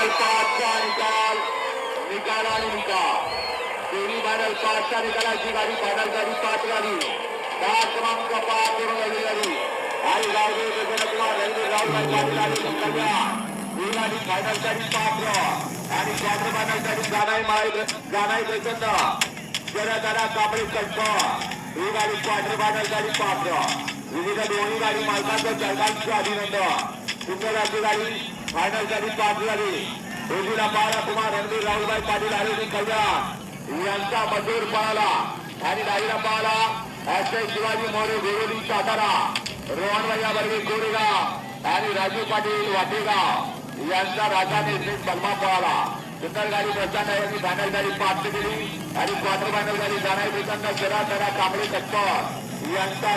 पाचचा निकाल निकाल आणि निकाल दोन्ही फायनल पाचच्या निकालाची गाडी फायनल गाडी पाच गाडी दहा क्रमांक पाच करून आली गाडी आणि गावदेव गजनकुमार रवींद्र राहुल गाडी फायनल गाडी पाच आणि क्वार्टर फायनल गाडी जाणाई माळी जाणाई प्रचंड जरा जरा कांबळे कल्प ही गाडी क्वार्टर फायनल गाडी पाच विविध दोन्ही गाडी मालकांचं चालकांचं अभिनंदन. सुंदराची गाडी? फायनलच्या गाडी पाच गाडी रोजीला बाळा कुमार रणवीर राहुलभाई पाटील आरोग्य कल्याण यांचा मजूर पळाला. आणि डाईला पळाला. अक्षय शिवाजी मोरे गोरोली सातारा. रोहन बर्वे कोरेगाव. आणि राजू पाटील वाटेगाव. यांचा राजाने सिंग बलमा पळाला. सुंदर गाडी प्रचंड यांनी फायनल गाडी पाच केली. आणि क्वार्टर फायनल गाडी जाणारी प्रचंड जरा जरा कांबळे कच्पर यांचा